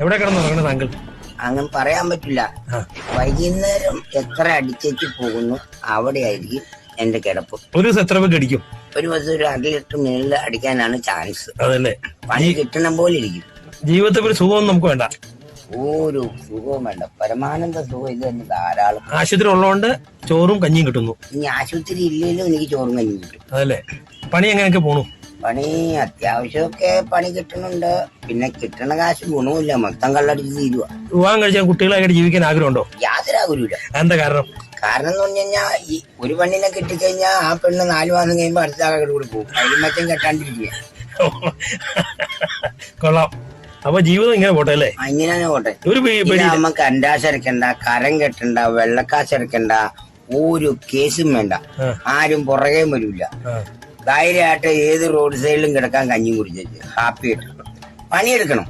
എവിടെ കിടന്നുറങ്ങണ താങ്കൾ? അങ്ങനെ പറയാൻ പറ്റില്ല. വൈകുന്നേരം എത്ര അടിച്ചേക്ക് പോകുന്നു അവിടെ ആയിരിക്കും എന്റെ കിടപ്പ്. ഒരു ദിവസം എത്ര പേർക്ക് അടിക്കും? ഒരു ദിവസം ഒരു അര ലിറ്റർ മേളിൽ അടിക്കാനാണ് ചാൻസ്. അതല്ലേ. പണി കിട്ടണം പോലെ ഇരിക്കും. ജീവിതത്തിൽ ഒരു സുഖമൊന്നും നമുക്ക് വേണ്ട. ഒരു സുഖവും വേണ്ട. പരമാനന്ദ സുഖം ഇത് തന്നെ ധാരാളം. ആശുപത്രി ഉള്ളതുകൊണ്ട് ചോറും കഞ്ഞിയും കിട്ടുന്നു. ഇനി ആശുപത്രി ഇല്ലെങ്കിലും എനിക്ക് ചോറും കഞ്ഞിയും കിട്ടും. അതല്ലേ. പണി എങ്ങനെയൊക്കെ പോണു? പണി അത്യാവശ്യമൊക്കെ പണി കിട്ടുന്നുണ്ട്. പിന്നെ കിട്ടണ കാശ് ഗുണവുമില്ല. മൊത്തം കള്ളടിച്ച് തീരുവ. വിവാഹം കഴിച്ചാൽ കുട്ടികളായിട്ട് ജീവിക്കാൻ ആഗ്രഹമുണ്ടോ? യാതൊരു ആഗ്രഹമില്ല എന്താ കാരണം? കാരണം എന്ന് പറഞ്ഞു കഴിഞ്ഞാൽ ഈ ഒരു പെണ്ണിനെ കിട്ടിക്കഴിഞ്ഞാൽ ആ പെണ്ണ് നാല് മാസം കഴിയുമ്പോൾ അടുത്ത ആളുകൾ കൂടെ പോകും അതിന് മറ്റും കെട്ടാണ്ടിരിക്കുക. കൊള്ളാം. അപ്പൊ ജീവിതം ഇങ്ങനെ പോട്ടെ അല്ലേ? അങ്ങനെയാണ് പോട്ടെ. ഒരു നമുക്ക് ഇതാകുമ്പോ കരം കെട്ടണ്ട വെള്ളക്കാശരക്കണ്ട ഒരു കേസും വേണ്ട. ആരും പുറകെ വരില്ല. ധൈര്യമായിട്ട് ഏത് റോഡ് സൈഡിലും കിടക്കാൻ കഞ്ഞി കുടിച്ചു ഹാപ്പി ആയിട്ട് പണിയെടുക്കണം.